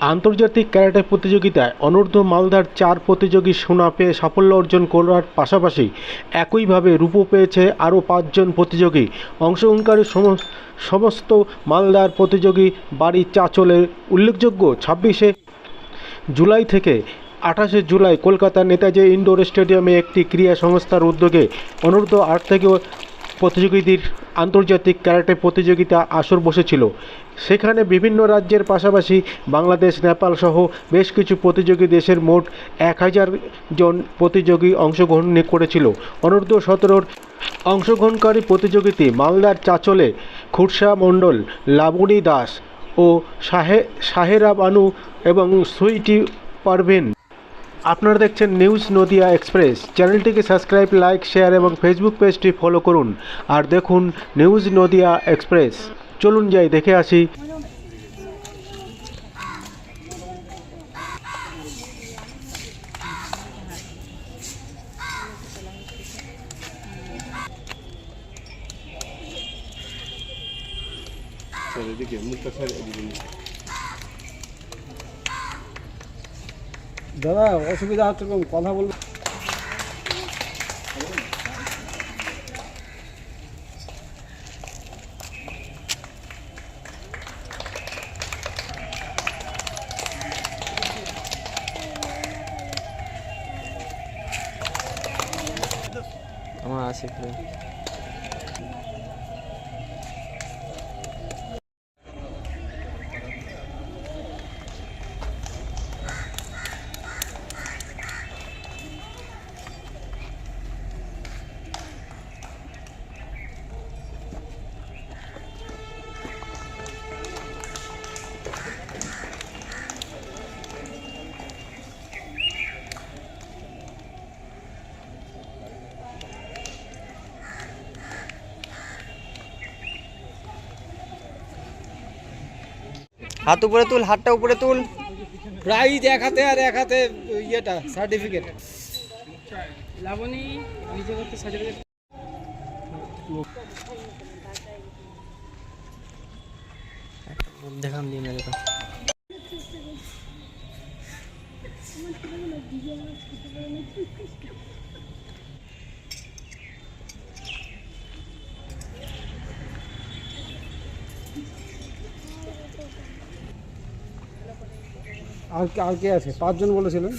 আন্তর্জাতিক ক্যারাটে প্রতিযোগিতায় অনূর্ধ্ব মালদার চার প্রতিযোগী সোনা পেয়ে সাফল্য অর্জন করার পাশাপাশি একইভাবে রূপো পেয়েছে আরও পাঁচজন প্রতিযোগী। অংশগ্রহণকারী সম- সমস্ত মালদার প্রতিযোগী বাড়ি চাচলে উল্লেখযোগ্য ছাব্বিশে জুলাই থেকে আঠাশে জুলাই কলকাতার নেতাজি ইনডোর স্টেডিয়ামে একটি ক্রীড়া সংস্থার উদ্যোগে অনূর্ধ্ব আট থেকে প্রতিযোগীদের আন্তর্জাতিক ক্যারাটে প্রতিযোগিতা আসর বসেছিল। সেখানে বিভিন্ন রাজ্যের পাশাপাশি বাংলাদেশ, নেপাল সহ বেশ কিছু প্রতিযোগী দেশের মোট এক হাজার জন প্রতিযোগী অংশগ্রহণ করেছিল। অনূর্ধ্ব সতেরোর অংশগ্রহণকারী প্রতিযোগিতা মালদার চাচলে খুরশা মণ্ডল, লাবণী দাস ও শাহে শাহেরা বানু এবং সুইটি পারভিন আপনারা দেখছেন নিউজ নদিয়া এক্সপ্রেস। চ্যানেলটিকে সাবস্ক্রাইব, লাইক, শেয়ার এবং ফেসবুক পেজটি ফলো করুন। আর দেখুন নিউজ নদিয়া এক্সপ্রেস। চলুন যাই, দেখে আসি। দাদা অসুবিধা হচ্ছে এরকম কথা বলব। আমার আছে হাত উপরে তুল, হাতটা উপরে তুল। প্রাইজ এক হাতে আর এক হাতে, ইয়েটা সার্টিফিকেট মেরে তো আর আর কে আছে? পাঁচজন বলেছিলেন।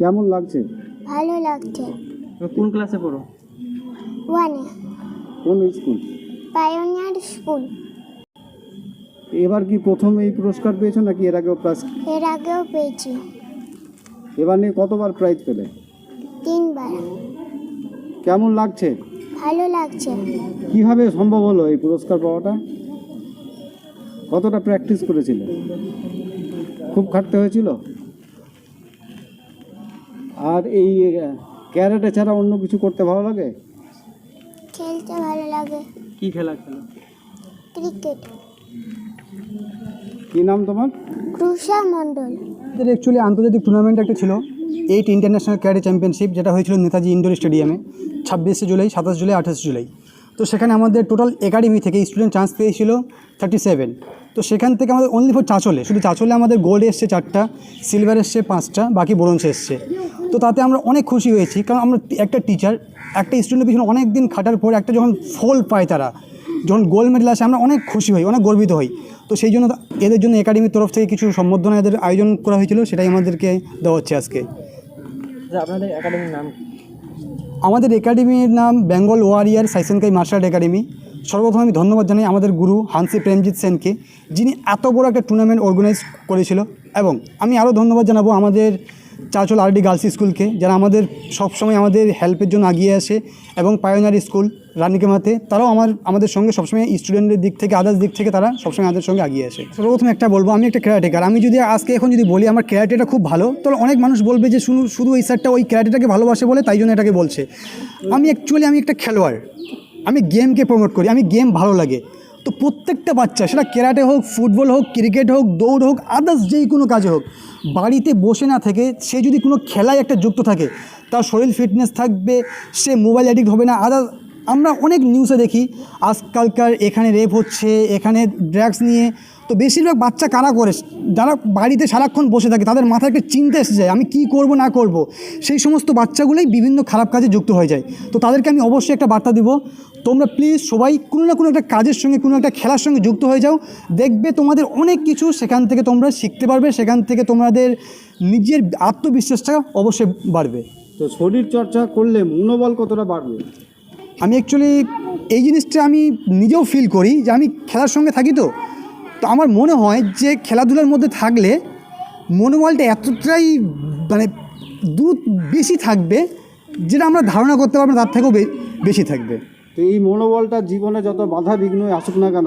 কেমন লাগছে? ভালো লাগছে। কোন ক্লাসে পড়ো? ওয়ানে। কোন স্কুল? Pioneer school. এবার কি প্রথম এই পুরস্কার পেয়েছ নাকি এর আগেও প্রাইজ এর আগেও পেয়েছি। এবার নিয়ে কতবার প্রাইজ পেলে? তিনবার। কেমন লাগছে? ভালো লাগছে। কীভাবে সম্ভব হলো এই পুরস্কার পাওয়াটা? কতটা প্র্যাকটিস করেছিলে? খুব খাটতে হয়েছিল? আর এই ক্যারেটে ছাড়া অন্য কিছু করতে ভালো লাগে? খেলতে ভালো লাগে। কি খেলা খেলো? ক্রিকেট কি নাম তোমার? ক্রুষা মণ্ডল। আমাদের অ্যাকচুয়ালি আন্তর্জাতিক টুর্নামেন্ট একটা ছিল এইট ইন্টারন্যাশনাল ক্যাডে চ্যাম্পিয়নশিপ যেটা হয়েছিল নেতাজি ইন্ডোর স্টেডিয়ামে ছাব্বিশে জুলাই, সাতাশ জুলাই, আঠাশ জুলাই। তো সেখানে আমাদের টোটাল একাডেমি থেকে স্টুডেন্ট চান্স পেয়েছিল থার্টি সেভেন তো সেখান থেকে আমাদের অনলি ফর চাচলে, শুধু চাচলে আমাদের গোল্ড এসছে চারটা সিলভার এসছে পাঁচটা, বাকি ব্রোঞ্জ এসছে। তো তাতে আমরা অনেক খুশি হয়েছি, কারণ আমরা একটা টিচার একটা স্টুডেন্টের পিছনে অনেক দিন খাটার পর একটা যখন ফল পায় তারা যখন গোল্ড মেডেল আসে আমরা অনেক খুশি হই অনেক গর্বিত হই। তো সেই জন্য এদের জন্য একাডেমির তরফ থেকে কিছু সম্বর্ধনা এদের আয়োজন করা হয়েছিল সেটাই আমাদেরকে দেওয়া হচ্ছে আজকে। আচ্ছা আপনাদের একাডেমির নাম আমাদের একাডেমির নাম Bengal warrior Seishinkai martial art academy সর্বপ্রথম আমি ধন্যবাদ জানাই আমাদের গুরু হানসি প্রেমজিৎ সেনকে যিনি এত বড় একটা টুর্নামেন্ট অর্গানাইজ করেছিল। এবং আমি আরও ধন্যবাদ জানাব আমাদের চাচল আরডি গার্লস স্কুলকে, যারা আমাদের সবসময় আমাদের হেল্পের জন্য এগিয়ে আসে এবং পায়োনিয়ার স্কুল রানীকেমাতে তারাও আমার, আমাদের সঙ্গে সবসময় স্টুডেন্টের দিক থেকে আদার্স দিক থেকে তারা সবসময় আমাদের সঙ্গে এগিয়ে আসে। সর্বপ্রথম একটা বলব, আমি একটা ক্যারাটেকার আমি যদি আজকে এখন যদি বলি আমার ক্যারাটেটা খুব ভালো, তাহলে অনেক মানুষ বলবে যে শুধু শুধু এই স্যারটা ওই ক্যারাটেটাকে ভালোবাসে বলে তাই জন্য এটাকে বলছে। আমি অ্যাকচুয়ালি আমি একটা খেলোয়াড়, আমি গেমকে প্রমোট করি, আমি গেম ভালো লাগে। তো প্রত্যেকটা বাচ্চা, সেটা ক্যারাটে হোক, ফুটবল হোক, ক্রিকেট হোক, দৌড় হোক আদার্স যেই কোনো কাজে হোক, বাড়িতে বসে না থেকে সে যদি কোনো খেলায় একটা যুক্ত থাকে, তার শরীর ফিটনেস থাকবে, সে মোবাইল অ্যাডিক্ট হবে না। আদার্স আমরা অনেক নিউজে দেখি, আজকালকার এখানে রেপ হচ্ছে, এখানে ড্রাগস নিয়ে তো বেশিরভাগ বাচ্চা কারা করে? যারা বাড়িতে সারাক্ষণ বসে থাকে তাদের মাথায় একটা চিন্তা এসে যায় আমি কি করব না করব? সেই সমস্ত বাচ্চাগুলোই বিভিন্ন খারাপ কাজে যুক্ত হয়ে যায়। তো তাদেরকে আমি অবশ্যই একটা বার্তা দিব তোমরা প্লিজ সবাই কোনো না কোনো একটা কাজের সঙ্গে কোনো একটা খেলার সঙ্গে যুক্ত হয়ে যাও। দেখবে তোমাদের অনেক কিছু সেখান থেকে তোমরা শিখতে পারবে সেখান থেকে তোমাদের নিজের আত্মবিশ্বাসটা অবশ্যই বাড়বে। তো শরীর চর্চা করলে মনোবল কতটা বাড়বে? আমি অ্যাকচুয়ালি এই জিনিসটা আমি নিজেও ফিল করি যে আমি খেলার সঙ্গে থাকি তো। তো আমার মনে হয় যে খেলাধুলার মধ্যে থাকলে মনোবলটা এতটাই মানে দূর বেশি থাকবে যেটা আমরা ধারণা করতে পারব না তার থেকেও বেশি থাকবে। তো এই মনোবলটা জীবনে যত বাধা বিঘ্ন আসুক না কেন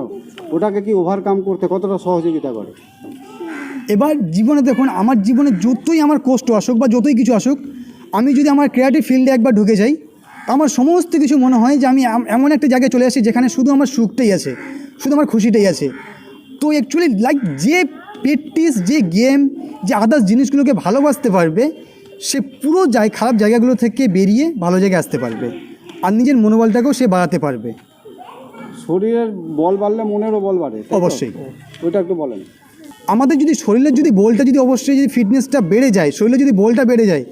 ওটাকে কি ওভারকাম করতে কতটা সহযোগিতা করে? এবার জীবনে দেখুন আমার জীবনে যতই আমার কষ্ট আসুক বা যতই কিছু আসুক আমি যদি আমার ক্রিয়েটিভ ফিল্ডে একবার ঢুকে যাই তো আমার সমস্ত কিছু মনে হয় যে আমি এমন একটা জায়গায় চলে আসি যেখানে শুধু আমার সুখটাই আছে শুধু আমার খুশিটাই আছে। তো অ্যাকচুয়ালি লাইক যে প্র্যাকটিস যে গেম যে আদার্স জিনিসগুলোকে ভালোবাসতে পারবে সে পুরো যায় খারাপ জায়গাগুলো থেকে বেরিয়ে ভালো জায়গায় আসতে পারবে। আর নিজের মনোবলটাকেও সে বাড়াতে পারবে। শরীরের বল বাড়লে মনেরও বল বাড়ে অবশ্যই। ওইটা একটু বলেন। আমাদের যদি শরীরের যদি বলটা যদি অবশ্যই যদি ফিটনেসটা বেড়ে যায় শরীরে যদি বলটা বেড়ে যায়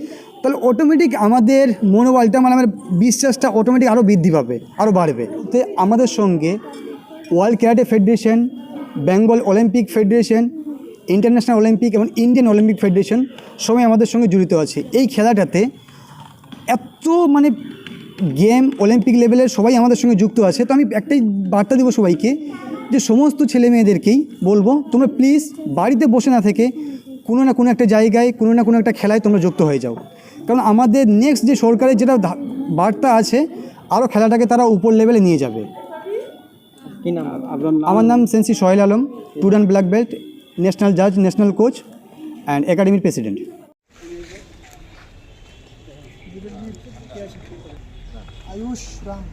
তাহলে অটোমেটিক আমাদের মনোবলটা মানে আমার বিশ্বাসটা অটোমেটিক আরও বৃদ্ধি পাবে আরও বাড়বে। তো আমাদের সঙ্গে world karate federation Bengal Olympic federation, international Olympic এবং ইন্ডিয়ান অলিম্পিক ফেডারেশন সবাই আমাদের সঙ্গে জড়িত আছে। এই খেলাটাতে এত মানে গেম অলিম্পিক লেভেলের সবাই আমাদের সঙ্গে যুক্ত আছে। তো আমি একটাই বার্তা দেবো সবাইকে যে সমস্ত ছেলে মেয়েদেরকেই বলব, তোমরা প্লিজ বাড়িতে বসে না থেকে কোনো না কোনো একটা জায়গায়, কোনো না কোনো একটা খেলায় তোমরা যুক্ত হয়ে যাও। কারণ আমাদের নেক্সট যে সরকারের যেটা বার্তা আছে আরও খেলাটাকে তারা উপর লেভেলে নিয়ে যাবে। কি নাম? আপনার নাম? আমার নাম sensei Sohel Alam student black belt national জাজ ন্যাশনাল কোচ অ্যান্ড একাডেমির প্রেসিডেন্ট আয়ুষ রাম।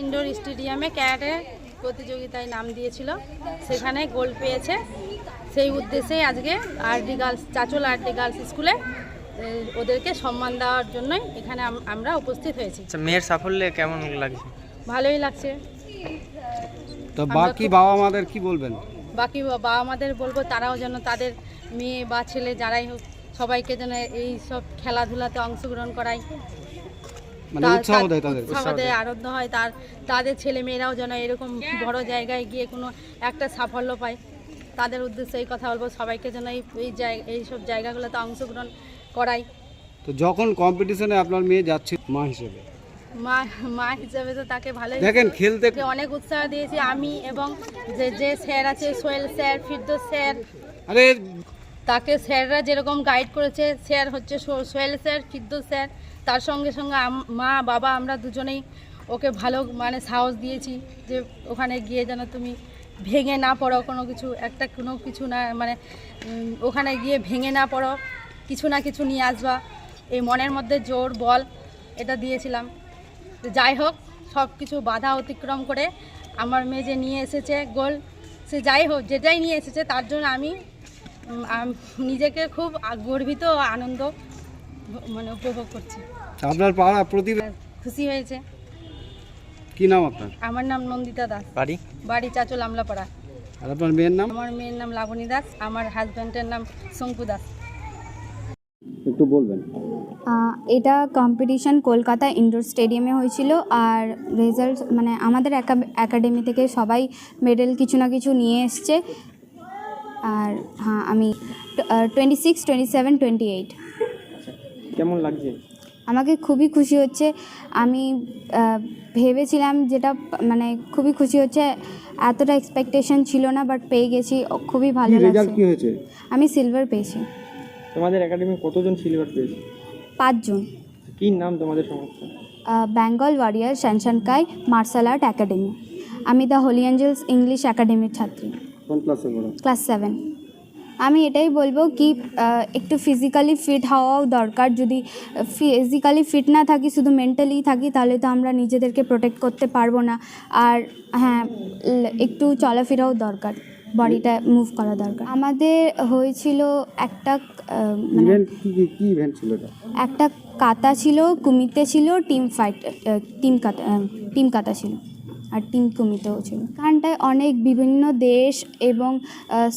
ইনডোর স্টেডিয়ামে ক্যারাটে প্রতিযোগিতায় নাম দিয়েছিল। সেখানে গোল্ড পেয়েছে। সেই উদ্দেশ্যে আজকে RD girls Chanchal RD girls স্কুলে ওদেরকে সম্মান দেওয়ার জন্যই এখানে আমরা উপস্থিত হয়েছি। আচ্ছা মেয়ের সাফল্যে কেমন লাগছে? ভালোই লাগছে। তো বাকি বাবা মাদের কি বলবেন? বাকি বাবা মাদের বলব তারাও যেন তাদের মেয়ে বা ছেলে যারাই হোক সবাইকে যেন এই সব খেলাধুলাতে অংশগ্রহণ করায় মানে উৎসাহ দেয় তাদের। উৎসাহ দেয় আনন্দ হয়। তার তাদের ছেলে মেয়েরাও যেন এরকম বড় জায়গায় গিয়ে কোনো একটা সাফল্য পায়। তাদের উদ্দেশ্যে এই কথা বলব সবাইকে যেন এই এই জায়গা এইসব জায়গাগুলোতে অংশগ্রহণ করাই। তো যখন কম্পিটিশনে আপনার মেয়ে যাচ্ছে মা হিসেবে? মা মা হিসেবে তো তাকে ভালোই দেখেন খেলতে অনেক উৎসাহ দিয়েছি আমি এবং যে যে স্যার আছে সোহেল স্যার ফিরদোস স্যার। আরে তাকে স্যাররা যেরকম গাইড করেছে, স্যার হচ্ছে সোহেল স্যার ফিরদোস স্যার, তার সঙ্গে সঙ্গে মা, বাবা আমরা দুজনেই ওকে ভালো মানে সাহস দিয়েছি যে ওখানে গিয়ে যেন তুমি ভেঙে না পড়ো কোনো কিছু, একটা কোনো কিছু না মানে ওখানে গিয়ে ভেঙে না পড়ো, কিছু না কিছু নিয়ে আসবা। এই মনের মধ্যে জোর বল এটা দিয়েছিলাম। যাই হোক, সব কিছু বাধা অতিক্রম করে আমার মেয়ে যে নিয়ে এসেছে গোল, সে যাই হোক, যেটাই নিয়ে এসেছে তার জন্য আম- নিজেকে খুব গর্বিত আনন্দ মানে উপভোগ করছি। আপনার পাড়া প্রতিভা খুশি হয়েছে। কি নাম আপনার? আমার নাম নন্দিতা দাস। বাড়ি? বাড়ি চাচল আমলাপাড়া। আর আপনার মেয়ের নাম? আমার মেয়ের নাম লাবণী দাস আমার হাজব্যান্ডের নাম শঙ্কু দাস। একটু বলবেন। এটা কম্পিটিশন কলকাতা ইনডোর স্টেডিয়ামে হয়েছিল আর রেজাল্ট মানে আমাদের একাডেমি থেকে সবাই মেডেল কিছু না কিছু নিয়ে এসছে। আর হ্যাঁ আমি twenty six twenty seven twenty eight কেমন লাগছে? আমাকে খুবই খুশি হচ্ছে। আমি ভেবেছিলাম যেটা মানে খুবই খুশি হচ্ছে। এতটা এক্সপেকটেশন ছিল না বাট পেয়ে গেছি। খুবই ভালো লাগছে। কি হয়েছে? আমি সিলভার পেয়েছি। তোমাদের একাডেমি কতজন সিলভার পেয়েছে? পাঁচজন। কি নাম তোমাদের সংস্থা? Bengal warrior Seishinkai martial art academy আমি দ্য হোলি অ্যাঞ্জেলস ইংলিশ একাডেমির ছাত্রী। কোন ক্লাসে পড়ো? ক্লাস সেভেন আমি এটাই বলব কি একটু ফিজিক্যালি ফিট হওয়াও দরকার। যদি ফিজিক্যালি ফিট না থাকি শুধু মেন্টালি থাকি তাহলে তো আমরা নিজেদেরকে প্রোটেক্ট করতে পারব না। আর হ্যাঁ একটু চলাফেরাও দরকার বডিটা মুভ করা দরকার। আমাদের হয়েছিল একটা মানে কি কি কি ইভেন্ট ছিল একটা কাতা ছিল কুমিতে ছিল team fight team kata team kata ছিল। আর টিম কুমিতেও ছিল। এখানটায় অনেক বিভিন্ন দেশ এবং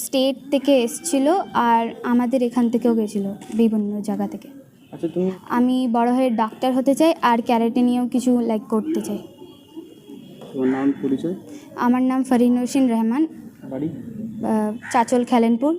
স্টেট থেকে এসছিল আর আমাদের এখান থেকেও গেছিল বিভিন্ন জায়গা থেকে। আচ্ছা তুমি আমি বড় হয়ে ডাক্তার হতে চাই আর ক্যারেটে নিয়েও কিছু লাইক করতে চাই। তোমার নাম পরিচয়? আমার নাম ফরিনুসিন রহমান। বাড়ি? চাচল খেলেনপুর।